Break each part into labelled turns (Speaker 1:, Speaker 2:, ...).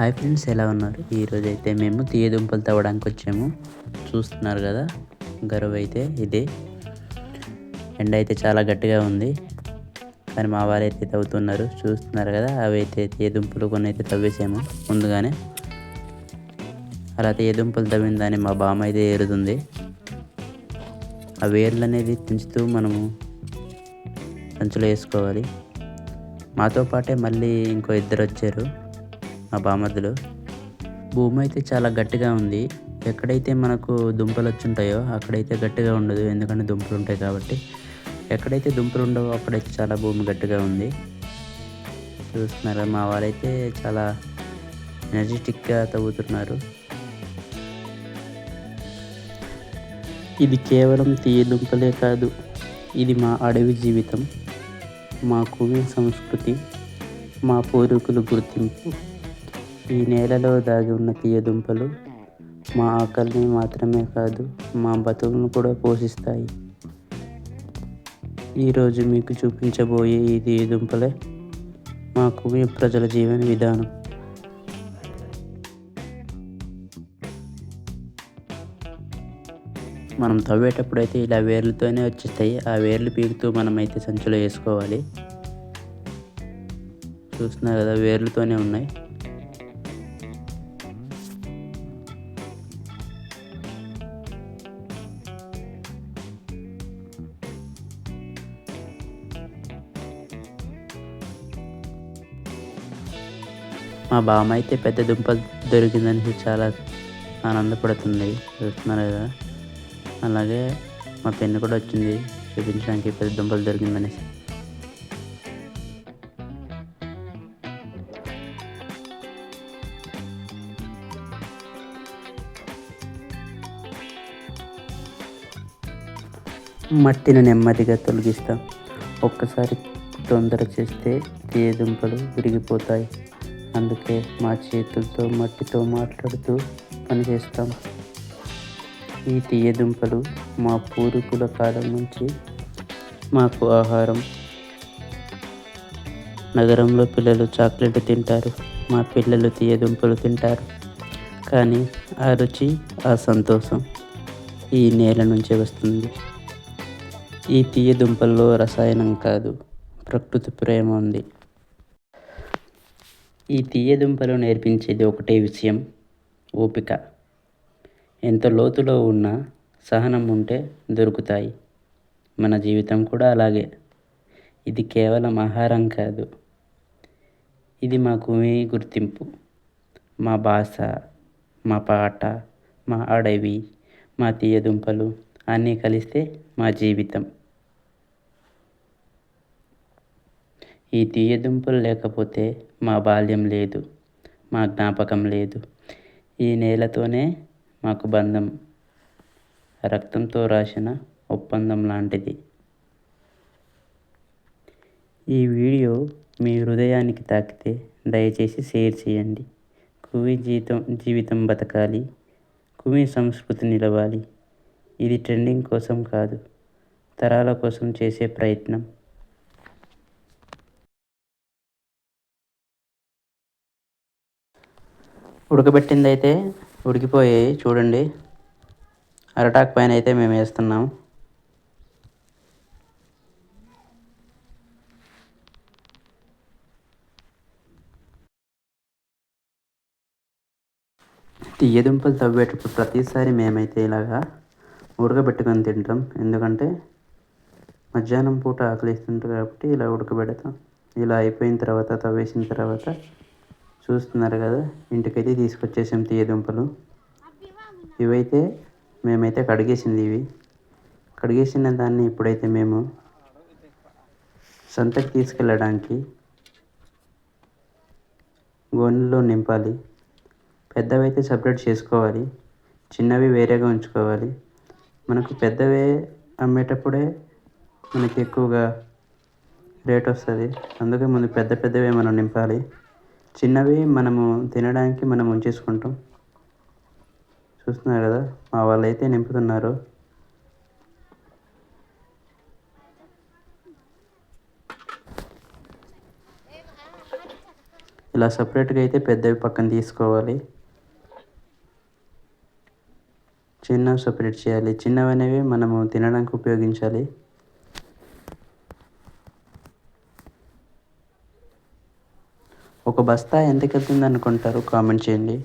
Speaker 1: Hi friends ఎలా ఉన్నారు? ఈరోజు అయితే మేము తీయ దుంపలు తవ్వడానికి వచ్చాము. చూస్తున్నారు కదా గరువు అయితే ఇదే. ఎండ అయితే చాలా గట్టిగా ఉంది. కానీ మా వారు అయితే తవ్వుతున్నారు. చూస్తున్నారు కదా అవి అయితే తీయ దుంపలు కొన్ని అయితే తవ్వేసాము ముందుగానే. అలా తీయ దుంపలు తవ్విన దాన్ని మా బామ్మ అయితే ఏరుతుంది. ఆ వేర్లు అనేది పెంచుతూ మనము సంచులో వేసుకోవాలి. మాతో పాటే మళ్ళీ ఇంకో ఇద్దరు వచ్చారు. మా బామర్దులు భూమి అయితే చాలా గట్టిగా ఉంది. ఎక్కడైతే మనకు దుంపలు వచ్చుంటాయో అక్కడైతే గట్టిగా ఉండదు. ఎందుకంటే దుంపలు ఉంటాయి కాబట్టి. ఎక్కడైతే దుంపలు ఉండవో అక్కడైతే చాలా భూమి గట్టిగా ఉంది. చూస్తున్నారు? మా వాళ్ళైతే చాలా ఎనర్జెటిక్గా తవ్వుతున్నారు. ఇది కేవలం తీయ దుంపలే కాదు. ఇది మా అడవి జీవితం. మా కువి సంస్కృతి. మా పూర్వీకుల గుర్తింపు. ఈ నేలలో దాగి ఉన్న తీయ దుంపలు మా ఆకలిని మాత్రమే కాదు మా బతుకులను కూడా పోషిస్తాయి. ఈరోజు మీకు చూపించబోయే ఈ తీయ దుంపలే మా కుమి ప్రజల జీవన విధానం. మనం తవ్వేటప్పుడు అయితే ఇలా వేర్లతోనే వచ్చేస్తాయి. ఆ వేర్లు పీకుతూ మనమైతే అయితే సంచిలో వేసుకోవాలి. చూస్తున్నారు కదా వేర్లతోనే ఉన్నాయి. మా బామ్మ అయితే పెద్ద దుంపలు దొరికిందని చాలా ఆనందపడుతుంది. చూస్తున్నారు కదా. అలాగే మా పెన్ను కూడా వచ్చింది. చూపించడానికి పెద్ద దుంపలు దొరికిందనేసి. మట్టిని నెమ్మదిగా తొలగిస్తాం. ఒక్కసారి తొందర చేస్తే తీయ దుంపలు విరిగిపోతాయి. అందుకే మా చేతులతో మట్టితో మాట్లాడుతూ పనిచేస్తాం. ఈ తీయదుంపలు మా పూర్వీకుల కాలం నుంచి మాకు ఆహారం. నగరంలో పిల్లలు చాక్లెట్ తింటారు మా పిల్లలు తీయదుంపలు తింటారు. కానీ ఆ రుచి ఆ సంతోషం ఈ నేల నుంచే వస్తుంది. ఈ తీయదుంపల్లో రసాయనం కాదు ప్రకృతి ప్రేమ ఉంది. ఈ తీయదుంపలు నేర్పించేది ఒకటే విషయం ఓపిక. ఎంత లోతులో ఉన్నా సహనం ఉంటే దొరుకుతాయి. మన జీవితం కూడా అలాగే. ఇది కేవలం ఆహారం కాదు. ఇది మాకు మీ గుర్తింపు. మా భాష మా పాట మా అడవి మా తీయదుంపలు అన్నీ కలిస్తే మా జీవితం. ఈ తీయదుంపలు లేకపోతే మా బాల్యం లేదు మా జ్ఞాపకం లేదు. ఈ నేలతోనే మాకు బంధం. రక్తంతో రాసిన ఒప్పందం లాంటిది. ఈ వీడియో మీ హృదయానికి తాకితే దయచేసి షేర్ చేయండి. కువి జీవితం జీవితం బతకాలి. కువి సంస్కృతి నిలవాలి. ఇది ట్రెండింగ్ కోసం కాదు తరాల కోసం చేసే ప్రయత్నం. ఉడకబెట్టింది అయితే ఉడికిపోయాయి చూడండి. అరటాక్ పైన అయితే మేము వేస్తున్నాం. తీయదుంపలు తవ్వేటప్పుడు ప్రతిసారి మేమైతే ఇలాగా ఉడకబెట్టుకొని తింటాం. ఎందుకంటే మధ్యాహ్నం పూట ఆకలిస్తుంటారు కాబట్టి ఇలా ఉడకబెడతాం. ఇలా అయిపోయిన తర్వాత తవ్వేసిన తర్వాత చూస్తున్నారు కదా ఇంటికైతే తీసుకొచ్చేసాం తీయదుంపలు. ఇవైతే మేమైతే కడిగేసింది ఇవి. కడిగేసిన దాన్ని ఇప్పుడైతే మేము సంతకి తీసుకెళ్ళడానికి గోనెలో నింపాలి. పెద్దవైతే సపరేట్ చేసుకోవాలి. చిన్నవి వేరేగా ఉంచుకోవాలి. మనకు పెద్దవే అమ్మేటప్పుడే మనకి ఎక్కువగా రేట్ వస్తుంది. అందుకే ముందు పెద్ద పెద్దవే మనం నింపాలి. చిన్నవి మనము తినడానికి మనం ఉంచేసుకుంటాం. చూస్తున్నారు కదా మా వాళ్ళు అయితే నింపుతున్నారు. ఇలా సపరేట్గా అయితే పెద్దవి పక్కన తీసుకోవాలి. చిన్నవి సపరేట్ చేయాలి. చిన్నవి అనేవి మనము తినడానికి ఉపయోగించాలి. ఒక బస్తా ఎంతకెళ్తుంది అనుకుంటారు కామెంట్ చేయండి.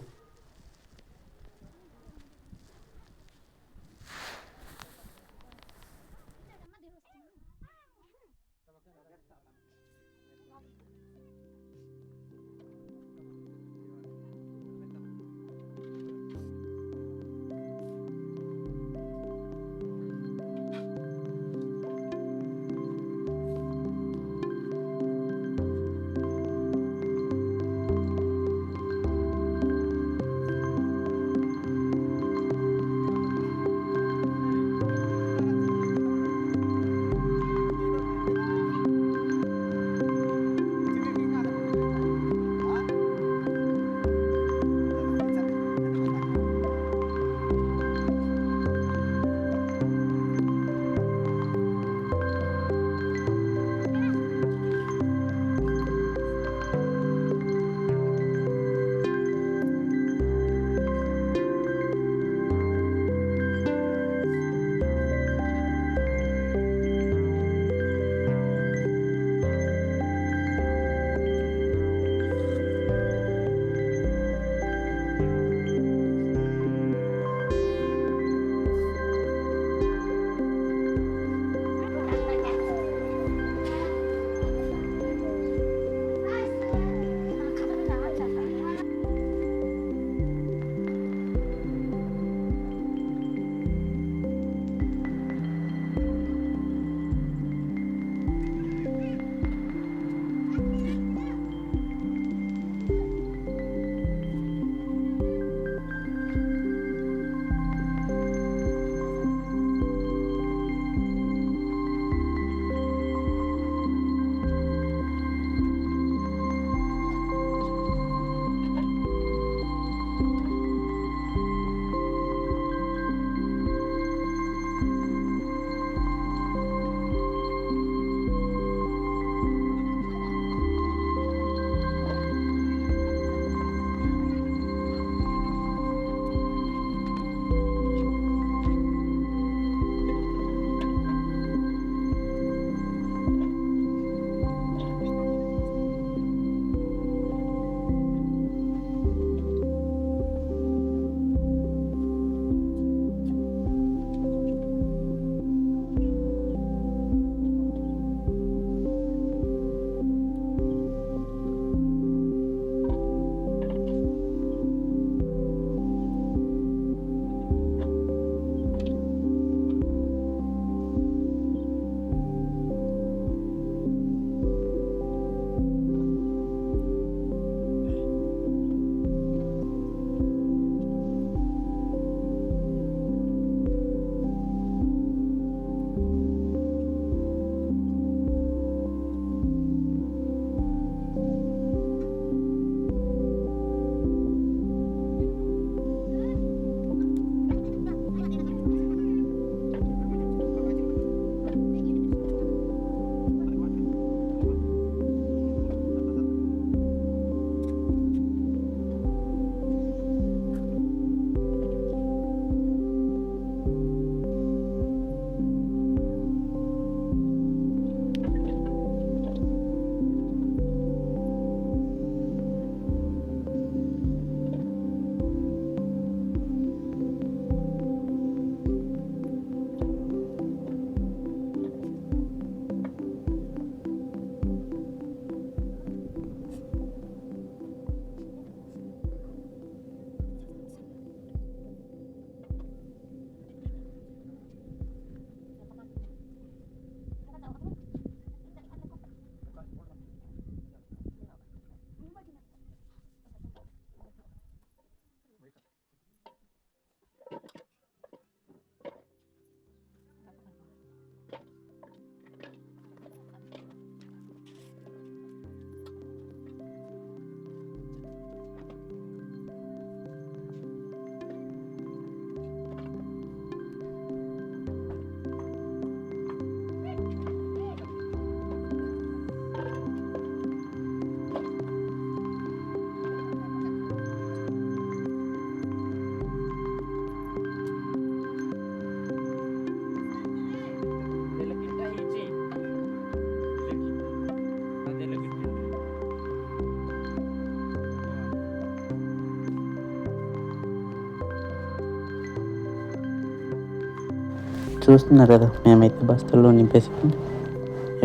Speaker 1: చూస్తున్నారు కదా మేమైతే బస్తాల్లో నింపేసాం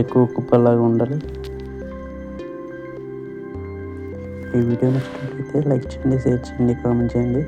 Speaker 1: ఎక్కువ కుప్పలాగా ఉండాలి. ఈ వీడియో నచ్చినట్లయితే లైక్ చేయండి షేర్ చేయండి కామెంట్ చేయండి.